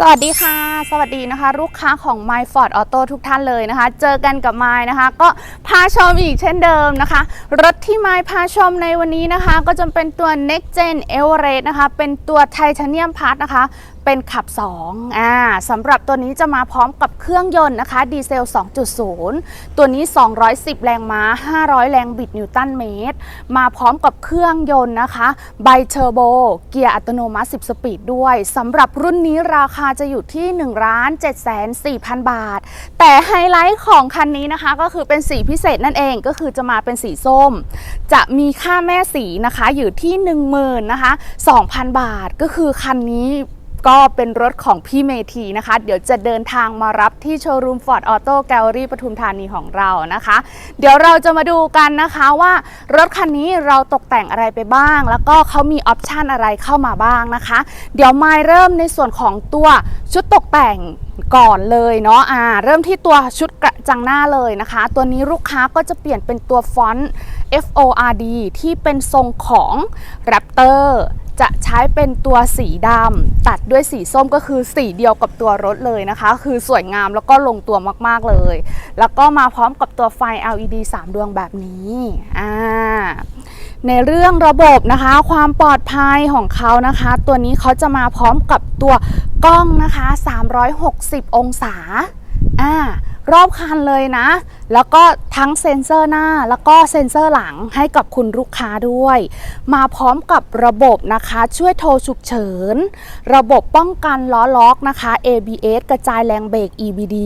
สวัสดีค่ะ สวัสดีนะคะ ลูกค้าของ My Ford Auto ทุกท่านเลยนะคะ เจอกันกับ My นะคะ ก็พาชมอีกเช่นเดิมนะคะ รถที่ My พาชมในวันนี้นะคะ ก็จะเป็นตัว Next Gen Everest นะคะ เป็นตัวไทเทเนียมพาร์ทนะคะ เป็นขับ2อ่าสำหรับตัวนี้จะมาพร้อมกับเครื่องยนต์นะคะดีเซล 2.0 ตัวนี้ 210 แรงม้า 500 แรงบิดนิวตันเมตร มาพร้อมกับเครื่องยนต์นะคะไบเทอร์โบ เกียร์อัตโนมัติ 10 สปีดด้วยสำหรับรุ่นนี้ราคาจะอยู่ที่1 7 4 0 0 0 บาท แต่ไฮไลท์ของคันนี้นะคะ ก็คือเป็นสีพิเศษนั่นเองก็คือจะมาเป็นสีส้ม จะมีค่าแม่สีนะคะอยู่ที่ 10,000นะคะ2,000 บาทก็คือคันนี้ ก็เป็นรถของพี่เมธีนะคะ เดี๋ยวจะเดินทางมารับที่โชว์รูม Ford Auto Gallery ปทุมธานีของเรานะคะ เดี๋ยวเราจะมาดูกันนะคะว่ารถคันนี้เราตกแต่งอะไรไปบ้าง แล้วก็เขามีออปชันอะไรเข้ามาบ้างนะคะ เดี๋ยวมาเริ่มในส่วนของตัวชุดตกแต่งก่อนเลยเนาะอ่าเริ่มที่ตัวชุดกระจังหน้าเลยนะคะ ตัวนี้ลูกค้าก็จะเปลี่ยนเป็นตัวฟอนต์ F O R D ที่เป็นทรงของ Raptor จะใช้เป็นตัวสีดำตัดด้วยสีส้มก็คือสีเดียวกับตัวรถเลยนะคะ คือสวยงามแล้วก็ลงตัวมากๆเลย แล้วก็มาพร้อมกับตัวไฟ LED 3 ดวงแบบนี้อ่าในเรื่องระบบนะคะ ความปลอดภัยของเขานะคะ ตัวนี้เขาจะมาพร้อมกับตัวกล้องนะคะ 360 องศาอ่ารอบคันเลยนะแล้วก็ทั้งเซ็นเซอร์หน้าแล้วก็เซ็นเซอร์หลังให้กับคุณลูกค้าด้วย มาพร้อมกับระบบนะคะช่วยโทรฉุกเฉิน ระบบป้องกันล้อล็อกนะคะ ABS กระจายแรงเบรก EBD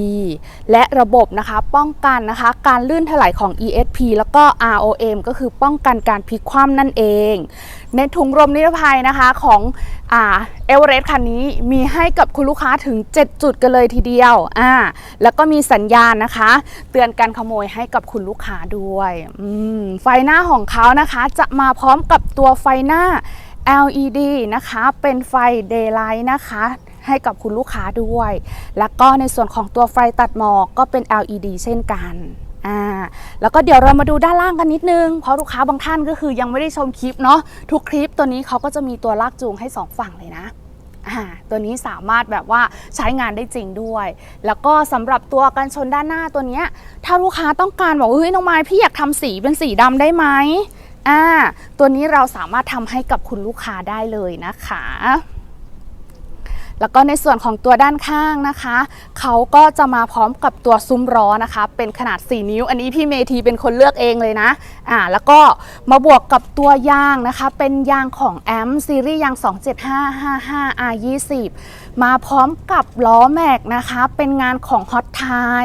และระบบนะคะป้องกันนะคะ การลื่นถลายของ ESP แล้วก็ ROM ก็คือป้องกันการพลิกคว่ำนั่นเอง ในถุงลมนิรภัยนะคะของเอเวอเรสต์คันนี้มีให้กับคุณลูกค้าถึง 7 จุดกันเลยทีเดียวอ่าแล้วก็มีสัญญาณนะคะ เตือนการขโมยให้กับคุณลูกค้าด้วยไฟหน้าของเขานะคะจะมาพร้อมกับตัวไฟหน้า LED นะคะ เป็นไฟ Daylight นะคะให้กับคุณลูกค้าด้วย แล้วก็ในส่วนของตัวไฟตัดหมอกก็เป็น LED เช่นกันอ่าแล้วก็เดี๋ยวเรามาดูด้านล่างกันนิดนึง เพราะลูกค้าบางท่านก็คือยังไม่ได้ชมคลิปเนาะทุกคลิปตัวนี้เขาก็จะมีตัวลากจูงให้สองฝั่งเลย ตัวนี้สามารถแบบว่าใช้งานได้จริงด้วย แล้วก็สำหรับตัวกันชนด้านหน้าตัวนี้ถ้าลูกค้าต้องการบอกว่าเฮ้ยน้องไม้พี่อยากทำสีเป็นสีดำได้ไหมอ่าตัวนี้เราสามารถทำให้กับคุณลูกค้าได้เลยนะคะ แล้วก็ในส่วนของตัวด้านข้างนะคะเขาก็จะมาพร้อมกับตัวซุ้มล้อนะคะ เป็นขนาด 4 นิ้ว อันนี้พี่เมทีเป็นคนเลือกเองเลยนะอ่าแล้วก็มาบวกกับตัวยางนะคะ เป็นยางของแอมซีรีส์ยาง 27555 R20 มาพร้อมกับล้อแม็กนะคะ เป็นงานของ Hot t i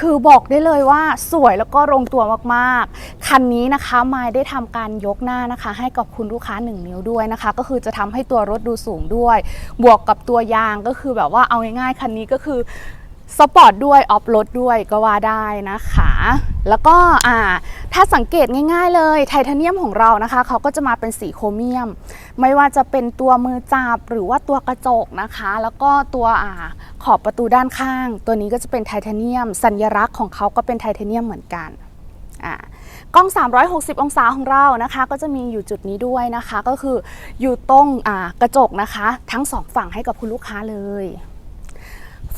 คือบอกได้เลยว่าสวยแล้วก็ลงตัวมากๆ คันนี้นะคะมายได้ทำการยกหน้านะคะ ให้กับคุณลูกค้า 1 นิ้วด้วยนะคะ ก็คือจะทำให้ตัวรถดูสูงด้วย บวกกับตัวยางก็คือแบบว่าเอาง่ายๆคันนี้ก็คือสปอร์ตด้วย ออฟโรดด้วยก็ว่าได้นะคะ แล้วก็อ่าถ้าสังเกตง่ายๆเลยไทเทเนียมของเรานะคะ เขาก็จะมาเป็นสีโครเมียม ไม่ว่าจะเป็นตัวมือจับหรือว่าตัวกระจกนะคะ แล้วก็ตัวอ่าขอบประตูด้านข้าง ตัวนี้ก็จะเป็นไทเทเนียม สัญลักษณ์ของเขาก็เป็นไทเทเนียมเหมือนกัน กล้อง 360 องศาของเรานะคะ ก็จะมีอยู่จุดนี้ด้วยนะคะ ก็คืออยู่ตรงกระจกนะคะ ทั้งสองฝั่งให้กับคุณลูกค้าเลย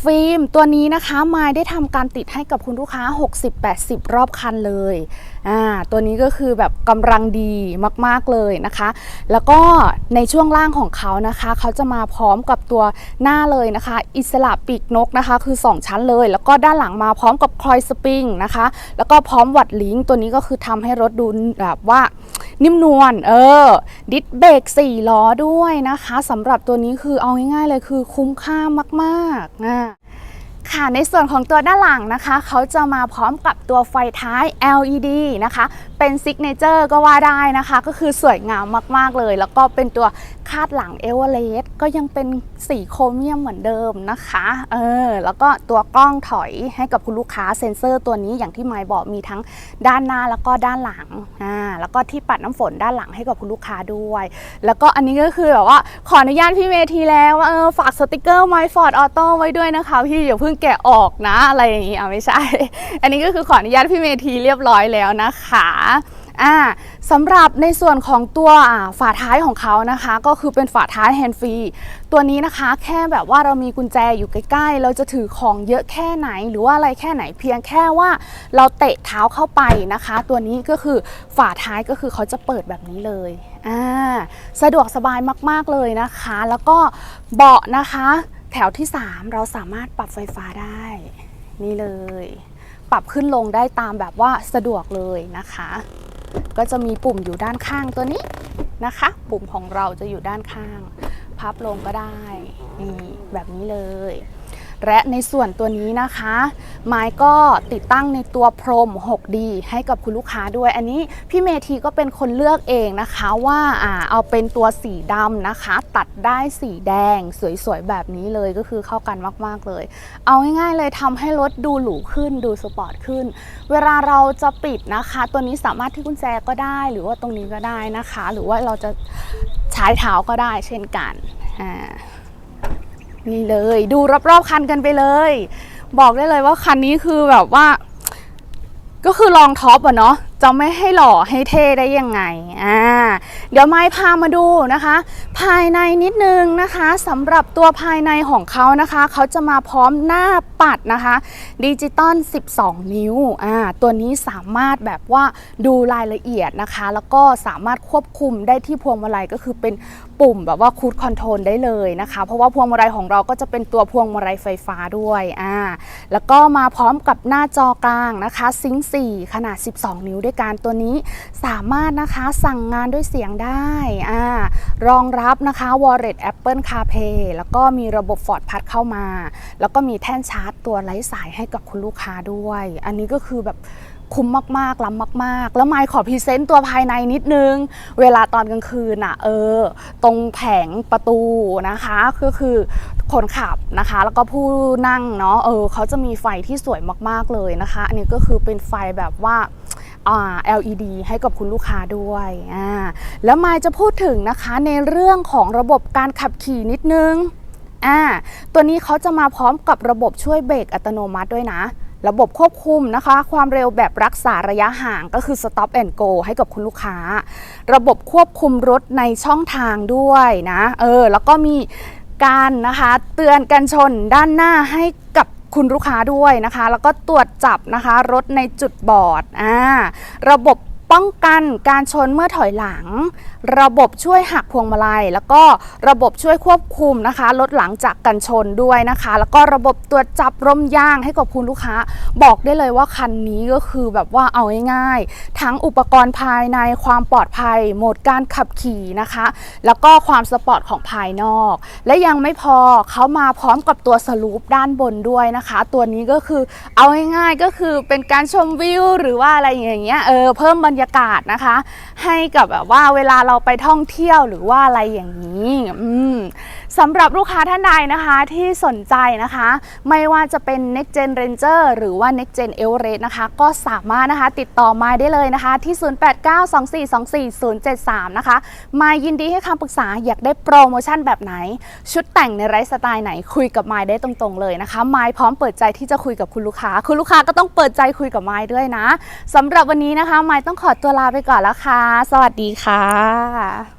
ฟิล์มตัวนี้นะคะมายได้ทำการติดให้กับคุณลูกค้า 60-80 รอบคันเลยอ่าตัวนี้ก็คือแบบกำลังดีมากๆเลยนะคะ แล้วก็ในช่วงล่างของเขานะคะ เขาจะมาพร้อมกับตัวหน้าเลยนะคะ อิสระปีกนกนะคะ คือ 2 ชั้นเลย แล้วก็ด้านหลังมาพร้อมกับคอยสปริงนะคะ แล้วก็พร้อมวัดลิงตัวนี้ก็คือทำให้รถดูแบบว่านิ่มนวลเออ ดิสเบรก4ล้อด้วยนะคะสำหรับตัวนี้คือเอาง่ายๆเลยคือคุ้มค่ามากๆอ่า ค่ะในส่วนของตัวด้านหลังนะคะ เขาจะมาพร้อมกับตัวไฟท้าย LED นะคะ เป็นซิกเนเจอร์ก็ว่าได้นะคะ ก็คือสวยงามมากๆเลย แล้วก็เป็นตัวคาดหลังเอเวอเรสต์ก็ยังเป็นสีโครเมียมเหมือนเดิมนะคะเออแล้วก็ตัวกล้องถอยให้กับคุณลูกค้าเซ็นเซอร์ตัวนี้อย่างที่ไมค์บอกมีทั้งด้านหน้าแล้วก็ด้านหลังอ่าแล้วก็ที่ปัดน้ำฝนด้านหลังให้กับคุณลูกค้าด้วย แล้วก็อันนี้ก็คือแบบว่าขออนุญาตพี่เมทีแล้วว่าเออฝากสติกเกอร์ My Ford Auto ไว้ด้วยนะคะพี่อย่าเพิ่งแกะออกนะอะไรอย่างงี้อะไม่ใช่ อันนี้ก็คือขออนุญาตพี่เมทีเรียบร้อยแล้วนะคะอ่าสำหรับในส่วนของตัวฝาท้ายของเขานะคะ ก็คือเป็นฝาท้ายแฮนด์ฟรีตัวนี้นะคะแค่แบบว่าเรามีกุญแจอยู่ใกล้ๆ เราจะถือของเยอะแค่ไหน หรือว่าอะไรแค่ไหนเพียงแค่ว่าเราเตะเท้าเข้าไปนะคะ ตัวนี้ก็คือฝาท้ายก็คือเขาจะเปิดแบบนี้เลยอ่าสะดวกสบายมากๆเลยนะคะ แล้วก็เบาะนะคะ แถวที่ 3 เราสามารถปรับไฟฟ้าได้ นี่เลย ปรับขึ้นลงได้ตามแบบว่าสะดวกเลยนะคะ ก็จะมีปุ่มอยู่ด้านข้างตัวนี้นะคะ ปุ่มของเราจะอยู่ด้านข้าง พับลงก็ได้นี่แบบนี้เลย และในส่วนตัวนี้นะคะ ไม้ก็ติดตั้งในตัวพรม 6D ให้กับคุณลูกค้าด้วย อันนี้พี่เมทีก็เป็นคนเลือกเองนะคะว่าอ่าเอาเป็นตัวสีดำนะคะ ตัดได้สีแดงสวยๆแบบนี้เลยก็คือเข้ากันมากๆเลย เอาง่ายๆเลยทำให้รถดูหรูขึ้นดูสปอร์ตขึ้น เวลาเราจะปิดนะคะ ตัวนี้สามารถที่กุญแจก็ได้หรือว่าตรงนี้ก็ได้นะคะ หรือว่าเราจะใช้เท้าก็ได้เช่นกันอ่า นี่เลยดูรอบๆคันกันไปเลย บอกได้เลยว่าคันนี้คือแบบว่า ก็คือลองท็อปอะเนาะ จะไม่ให้หล่อให้เท่ได้ยังไงอ่าเดี๋ยวไม้พามาดูนะคะ ภายในนิดนึงนะคะสำหรับตัวภายในของเขานะคะ เขาจะมาพร้อมหน้าปัดนะคะดิจิตอล 12 นิ้วอ่าตัวนี้สามารถแบบว่าดูรายละเอียดนะคะ แล้วก็สามารถควบคุมได้ที่พวงมาลัยก็คือเป็นปุ่มแบบว่าคูดคอนโทรลได้เลยนะคะ เพราะว่าพวงมาลัยของเราก็จะเป็นตัวพวงมาลัยไฟฟ้าด้วยอ่าแล้วก็มาพร้อมกับหน้าจอกลางนะคะซิงค์4ขนาด 12 นิ้วด้วยกันตัวนี้สามารถนะคะสั่งงานด้วยเสียงได้อ่ารองรับนะคะ Wallet Apple CarPlay แล้วก็มีระบบ Ford Pass เข้ามา แล้วก็มีแท่นชาร์จตัวไร้สายให้กับคุณลูกค้าด้วย อันนี้ก็คือแบบคุ้มมากๆ ล้ำมาก ๆ แล้วไมค์ขอพรีเซนต์ตัวภายในนิดนึง เวลาตอนกลางคืนอะเออ ตรงแผงประตูนะคะก็คือคนขับนะคะ แล้วก็ผู้นั่งเนาะเออเขาจะมีไฟที่สวยมากๆเลยนะคะ อันนี้ก็คือเป็นไฟแบบว่า LED ให้กับคุณลูกค้าด้วยอ่าแล้วมายจะพูดถึงนะคะในเรื่องของระบบการขับขี่นิดนึงอ่าตัวนี้เขาจะมาพร้อมกับระบบช่วยเบรกอัตโนมัติด้วยนะ ระบบควบคุมนะคะ ความเร็วแบบรักษาระยะห่างก็คือ stop and go ให้กับคุณลูกค้า ระบบควบคุมรถในช่องทางด้วยนะ เออ แล้วก็มีการนะคะ เตือนกันชนด้านหน้าให้กับ คุณลูกค้าด้วยนะคะ แล้วก็ตรวจจับนะคะรถในจุดบอดอ่าระบบ ป้องกันการชนเมื่อถอยหลัง ระบบช่วยหักพวงมาลัย แล้วก็ระบบช่วยควบคุมนะคะรถหลังจากกันชนด้วยนะคะ แล้วก็ระบบตรวจจับร่มย่างให้กับคุณลูกค้า บอกได้เลยว่าคันนี้ก็คือแบบว่าเอาง่ายๆ ทั้งอุปกรณ์ภายในความปลอดภัยโหมดการขับขี่นะคะ แล้วก็ความสปอร์ตของภายนอก และยังไม่พอเขามาพร้อมกับตัวสลูปด้านบนด้วยนะคะ ตัวนี้ก็คือเอาง่ายๆก็คือเป็นการชมวิวหรือว่าอะไรอย่างเงี้ยเออเพิ่มบรรยากาศนะคะ ให้กับแบบว่าเวลาเราไปท่องเที่ยวหรือว่าอะไรอย่างนี้ อืม สำหรับลูกค้าท่านใดนะคะที่สนใจนะคะ ไม่ว่าจะเป็น Next Gen Ranger หรือว่า Next Gen Everest นะคะ ก็สามารถนะคะติดต่อมาได้เลยนะคะ ที่ 0892424073 นะคะ มายินดีให้คำปรึกษาอยากได้โปรโมชั่นแบบไหน ชุดแต่งในไลฟ์สไตล์ไหนคุยกับไมค์ได้ตรงๆเลยนะคะไมค์พร้อมเปิดใจที่จะคุยกับคุณลูกค้า คุณลูกค้าก็ต้องเปิดใจคุยกับไมค์ด้วยนะสำหรับวันนี้นะคะไมค์ต้องขอตัวลาไปก่อนแล้วค่ะ สวัสดีค่ะ